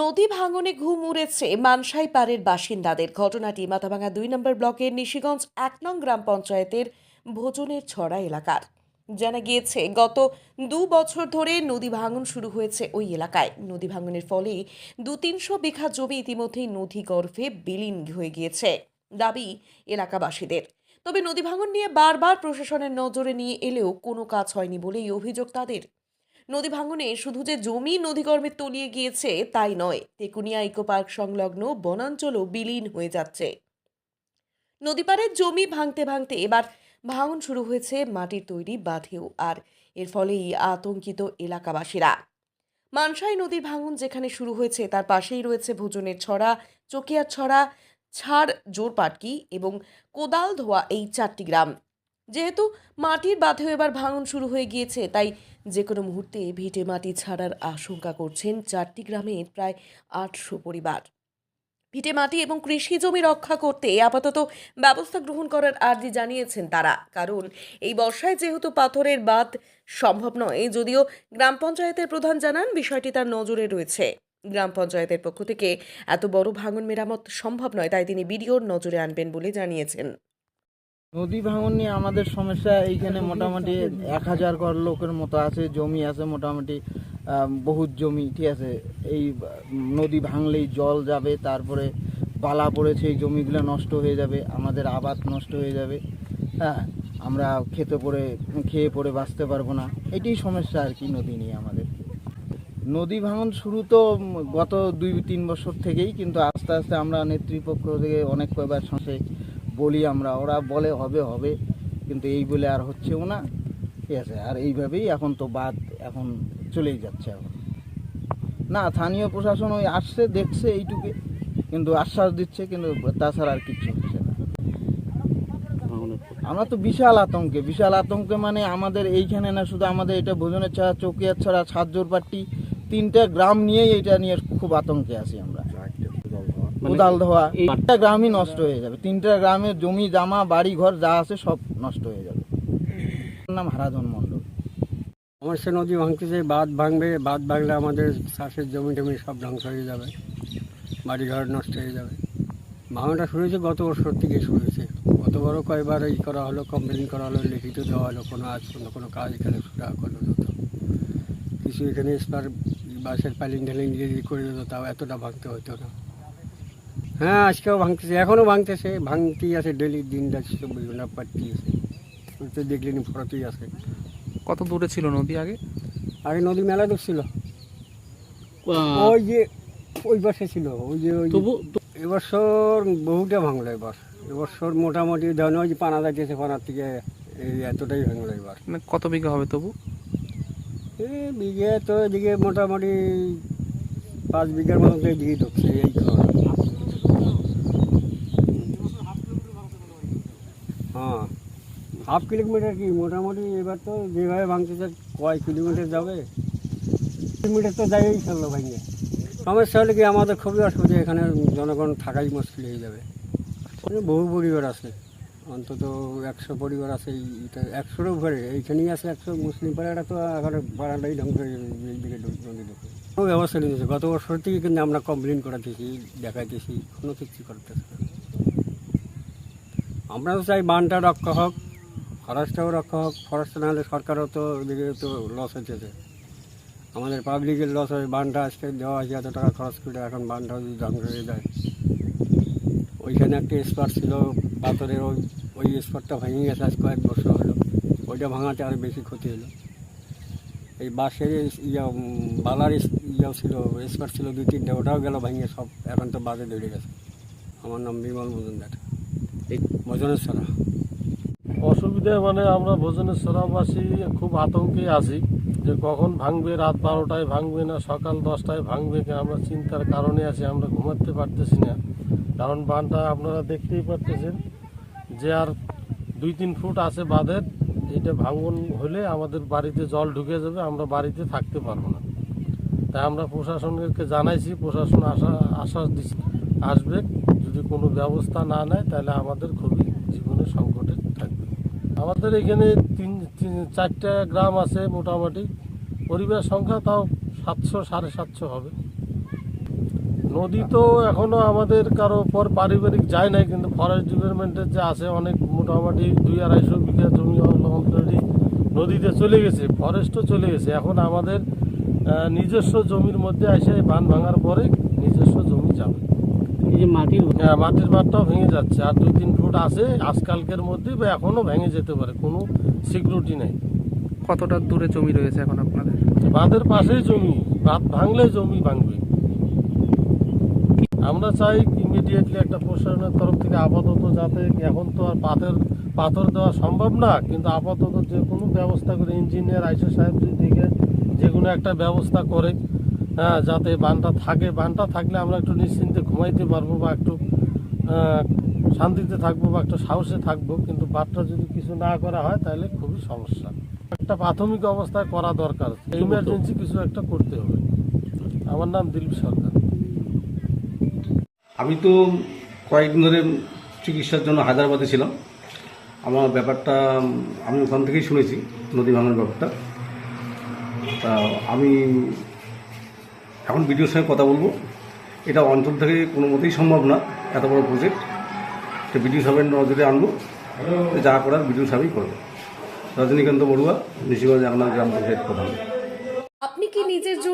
নদী ভাঙনে ঘুম উড়েছে মানসাই পাড়ের বাসিন্দাদের। ঘটনাটি মাথাভাঙা দুই নম্বর ব্লকের নিশিগঞ্জ এক নং গ্রাম পঞ্চায়েতের ভোজনের ছড়া এলাকার। জানা গিয়েছে, গত দু বছর ধরে নদী ভাঙন শুরু হয়েছে ওই এলাকায়। নদী ভাঙনের ফলে দু তিনশো বিঘা জমি ইতিমধ্যেই নদী গর্ভে বিলীন হয়ে গিয়েছে। দাবি এলাকাবাসীদের। তবে নদী ভাঙন নিয়ে বারবার প্রশাসনের নজরে নিয়ে এলেও কোনো কাজ হয়নি বলেই অভিযোগ তাদের। নদী ভাঙনে শুধু যে জমি নদীগর্ভে তলিয়ে গিয়েছে তাই নয়, তেকুনিয়া ইকো পার্ক সংলগ্ন বনাঞ্চলও বিলীন হয়ে যাচ্ছে। নদীপাড়ের জমি ভাঙতে ভাঙতে এবার ভাঙন শুরু হয়েছে, মাটির তৈরি বাঁধেও, আর এর ফলেই আতঙ্কিত এলাকাবাসীরা। মানসাই নদীর ভাঙন যেখানে শুরু হয়েছে, তার পাশেই রয়েছে ভোজনের ছড়া, চকিয়ার ছড়া ছাড় জোরপাটকি এবং কোদাল ধোয়া এই চারটি গ্রাম। যেহেতু মাটির বাঁধেও এবার ভাঙন শুরু হয়ে গিয়েছে, তাই যে কোনো মুহূর্তে ভিটে মাটি ছাড়ার আশঙ্কা করছেন চারটি গ্রামের প্রায় আটশো পরিবার। ভিটে মাটি এবং কৃষি জমি রক্ষা করতে আপাতত ব্যবস্থা গ্রহণ করার আর্জি জানিয়েছেন তারা। কারণ, এই বর্ষায় যেহেতু পাথরের বাঁধ সম্ভব নয়, যদিও গ্রাম পঞ্চায়েতের প্রধান জানান বিষয়টি তার নজরে রয়েছে। গ্রাম পঞ্চায়েতের পক্ষ থেকে এত বড় ভাঙন মেরামত সম্ভব নয়, তাই তিনি বিডিওর নজরে আনবেন বলে জানিয়েছেন। নদী ভাঙন নিয়ে আমাদের সমস্যা এইখানে মোটামুটি এক হাজার ঘর লোকের মতো আছে, জমি আছে মোটামুটি বহুত জমি ঠিক আছে। এই নদী ভাঙলেই জল যাবে, তারপরে বালা পড়েছে, এই জমিগুলো নষ্ট হয়ে যাবে, আমাদের আবাদ নষ্ট হয়ে যাবে। হ্যাঁ আমরা খেতে পড়ে, খেয়ে পড়ে বাঁচতে পারব না। এটাই সমস্যা আর কি নদী নিয়ে আমাদের। নদী ভাঙন শুরু তো গত দুই, তিন বছর থেকেই, কিন্তু আস্তে আস্তে আমরা নেতৃপক্ষ থেকে অনেক কয়বার সংসে বলি আমরা, ওরা বলে হবে হবে, কিন্তু এই বলে আর হচ্ছেও না। ঠিক আছে, আর এইভাবেই এখন তো বাদ এখন চলেই যাচ্ছে এখন। না, স্থানীয় প্রশাসন ওই আসছে, দেখছে এইটুকে, কিন্তু আশ্বাস দিচ্ছে, কিন্তু তাছাড়া আর কিচ্ছু হচ্ছে না। আমরা তো বিশাল আতঙ্কে বিশাল আতঙ্কে মানে আমাদের এইখানে না, শুধু আমাদের এটা ভোজনের ছাড়া, চকিয়ার ছাড়া সাতজোর পাট্টি তিনটা গ্রাম নিয়েই এটা নিয়ে খুব আতঙ্কে আছি আমরা। কোদাল ধোয়া একটা গ্রামই নষ্ট হয়ে যাবে। তিনটা গ্রামের জমি জামা বাড়ি ঘর যা আছে সব নষ্ট হয়ে যাবে। নাম মণ্ডল। আমার সে নদী ভাঙতেছে বাঁধ ভাঙবে বাঁধ ভাঙলে আমাদের চাষের জমি টমি সব ধ্বংস হয়ে যাবে। বাড়িঘর নষ্ট হয়ে যাবে। ভাঙাটা শুরু হয়েছে গত বছর থেকে শুরু হয়েছে। গত বড় কয়েকবার এই করা হলো কমপ্লেন করা হলো লিখিত দেওয়া হলো কোনো আজ পর্যন্ত কোনো কাজ এখানে শুরু করল না। কিছু এখানে স্পার বাসের পালিং ঢালিং দিয়ে দিয়ে করে দিত তাও এতটা ভাঙতে হতো না। হ্যাঁ আজকেও ভাঙতেছে এখনও ভাঙতেছে। ভাঙতেই আছে ডেলি দিন যাচ্ছে চব্বিশ ঘণ্টা আছে। তো দেখলেনি ফরতেই আছে। কত দূরে ছিল নদী আগে? আগে নদী মেলা দূর ছিল। ওই যে ওই পাশে ছিল ওই যে ওই এবছর বহুটা ভাঙলো এবার। এবছর মোটামুটি ধরেন ওই যে পানা যাইতেছে পানার থেকে এতটাই ভাঙলো এবার। মানে কত বিঘা হবে তবু? এই বিঘে তো এদিকে মোটামুটি পাঁচ বিঘার মতো এদিকে ঢুকছে এই খবর। হ্যাঁ হাফ কিলোমিটার কি? মোটামুটি এবার তো যেভাবে ভাঙতেছে, কয় কিলোমিটার যাবে? কিলোমিটার তো যাইই ফেলল ভাঙে সমস্যা হলে কি, আমাদের খুবই অসুবিধা, এখানে জনগণ থাকাই মুশকিল হয়ে যাবে। বহু পরিবার আছে। অন্তত একশো পরিবার আছে এইটা একশোর উপরে এইখানেই আছে একশো মুসলিম পাড়াটা তো এখন পাড়াটাই ধ্বংস হয়ে কোনো ব্যবস্থা নিয়েছে গত বছর থেকে কিন্তু আমরা কমপ্লেন করাতেছি, দেখাইতেছি, কোনো কিছু করতেছে আমরা তো চাই বানটা রক্ষা হোক ফরেস্টটাও রক্ষা হোক, ফরেস্ট না হলে সরকারও তো এদিকে তো লস হচ্ছে আমাদের পাবলিকের লস হয় বানটা আজকে দেওয়া হয়েছে, এত টাকা খরচ করে এখন বানটা যদি ধ্বংস হয়ে যায়। ওইখানে একটা স্পট ছিল পাথরের ওই ওই স্পটটা ভেঙে গেছে আজ কয়েক বছর হলো। ওইটা ভাঙাতে আরও বেশি ক্ষতি হলো। এই বাঁশের ইয়া বালার ইয়া ছিল স্পট ছিল দুই তিনটে ওটাও গেল ভেঙে সব এখন তো বাজে ধরে গেছে। আমার নাম বিমল মজুমদার। ভজনের ছড়া অসুবিধা মানে আমরা ভোজনের সরাবাসী খুব আতঙ্কে আছি যে কখন ভাঙবে রাত বারোটায় ভাঙবে না সকাল দশটায় ভাঙবে কি? আমরা চিন্তার কারণে আছি আমরা ঘুমাতে পারতেছি না। কারণ বানটা আপনারা দেখতেই পারতেছেন যে আর দুই তিন ফুট আছে বাঁধের এটা ভাঙন হলে আমাদের বাড়িতে জল ঢুকে যাবে, আমরা বাড়িতে থাকতে পারব না। তাই আমরা প্রশাসনকে জানাইছি, প্রশাসন আশা আশ্বাস দিচ্ছে আসবে। যদি কোনো ব্যবস্থা না নেয়, তাহলে আমাদের খুবই জীবনের সংকটে থাকবে। আমাদের এখানে তিন, তিন- চারটা গ্রাম আছে মোটামুটি। পরিবার সংখ্যা তাও সাতশো, সাড়ে সাতশো হবে। নদী তো এখনও আমাদের কারও পর পারিবারিক যায় নাই কিন্তু ফরেস্ট ডিপার্টমেন্টের যে আছে অনেক মোটামুটি দুই আড়াইশো বিঘা জমি অলরেডি নদীতে চলে গেছে ফরেস্টও চলে গেছে। এখন আমাদের নিজস্ব জমির মধ্যে এসে বান ভাঙার পরে নিজস্ব জমি যাবে। এই মাটির হ্যাঁ মাটির বাঁধটাও ভেঙে যাচ্ছে আর দুই তিন ফুট আছে আজকালকের মধ্যে বা এখনও ভেঙে যেতে পারে কোনো সিকিউরিটি নেই। কতটা দূরে জমি রয়েছে এখন আপনাদের? বাঁধের পাশেই জমি বাঁধ ভাঙলে জমি ভাঙবে। আমরা চাই ইমিডিয়েটলি একটা প্রশাসনের তরফ থেকে আপাতত যাতে এখন তো আর পাথর পাথর দেওয়া সম্ভব না কিন্তু আপাতত যে কোনো ব্যবস্থা করে ইঞ্জিনিয়ার আইসে সাহেব দিকে যে কোনো একটা ব্যবস্থা করে হ্যাঁ যাতে বানটা থাকে। বানটা থাকলে আমরা একটু নিশ্চিন্তে ঘুমাইতে পারব বা একটু শান্তিতে থাকব বা একটু সাহসে থাকব কিন্তু বানটা যদি কিছু না করা হয় তাহলে খুবই সমস্যা। একটা প্রাথমিক অবস্থায় করা দরকার। ইমার্জেন্সি কিছু একটা করতে হবে। আমার নাম দিলীপ সরকার। আমি তো কয়েকদিন ধরে চিকিৎসার জন্য হায়দ্রাবাদে ছিলাম। আমার ব্যাপারটা আমি ওখান থেকেই শুনেছি নদী ভাঙার ব্যাপারটা। তা আমি এখন বিডিওর সঙ্গে কথা বলব। এটা অঞ্চল থেকে কোনো মতেই সম্ভব না এত বড় প্রজেক্ট তো বিডিও সাহেবের নজরে আনব যা করার বিডিও সাহেবই করবে। রজনীকান্ত বড়ুয়া নিশিগঞ্জ আপনার গ্রাম পঞ্চায়েত প্রধান।